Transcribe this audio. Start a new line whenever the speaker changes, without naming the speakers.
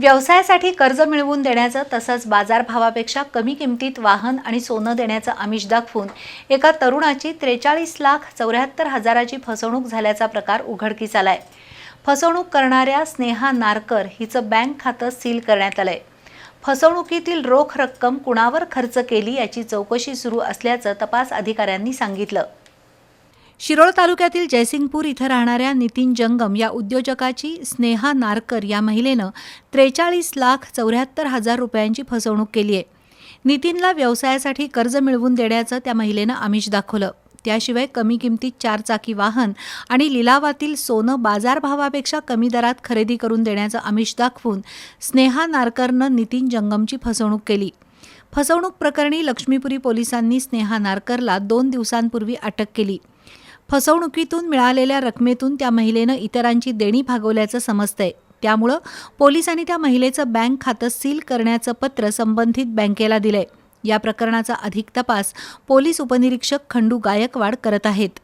व्यवसायासाठी कर्ज मिळवून देण्याचं तसंच बाजारभावापेक्षा कमी किमतीत वाहन आणि सोनं देण्याचं आमिष दाखवून एका तरुणाची त्रेचाळीस लाख चौऱ्याहत्तर हजाराची फसवणूक झाल्याचा प्रकार उघडकीस आलाय. फसवणूक करणाऱ्या स्नेहा नारकर हिचं बँक खातं सील करण्यात आलंय. फसवणुकीतील रोख रक्कम कुणावर खर्च केली याची चौकशी सुरू असल्याचं तपास अधिकाऱ्यांनी सांगितलं. शिरोळ तालुक्यातील जयसिंगपूर इथं राहणाऱ्या नितीन जंगम या उद्योजकाची स्नेहा नारकर या महिलेनं त्रेचाळीस लाख चौऱ्याहत्तर हजार रुपयांची फसवणूक केली आहे. नितीनला व्यवसायासाठी कर्ज मिळवून देण्याचं त्या महिलेनं आमिष दाखवलं. त्याशिवाय कमी किमतीत चारचाकी वाहन आणि लिलावातील सोनं बाजारभावापेक्षा कमी दरात खरेदी करून देण्याचं आमिष दाखवून स्नेहा नारकरनं नितीन जंगमची फसवणूक केली. फसवणूक प्रकरणी लक्ष्मीपुरी पोलिसांनी स्नेहा नारकरला दोन दिवसांपूर्वी अटक केली. फसवणुकीतून मिळालेल्या रकमेतून त्या महिलेनं इतरांची देणी भागवल्याचं समजतंय. त्यामुळं पोलिसांनी त्या महिलेचं बँक खातं सील करण्याचं पत्र संबंधित बँकेला दिलंय. या प्रकरणाचा अधिक तपास पोलीस उपनिरीक्षक खंडू गायकवाड करत आहेत.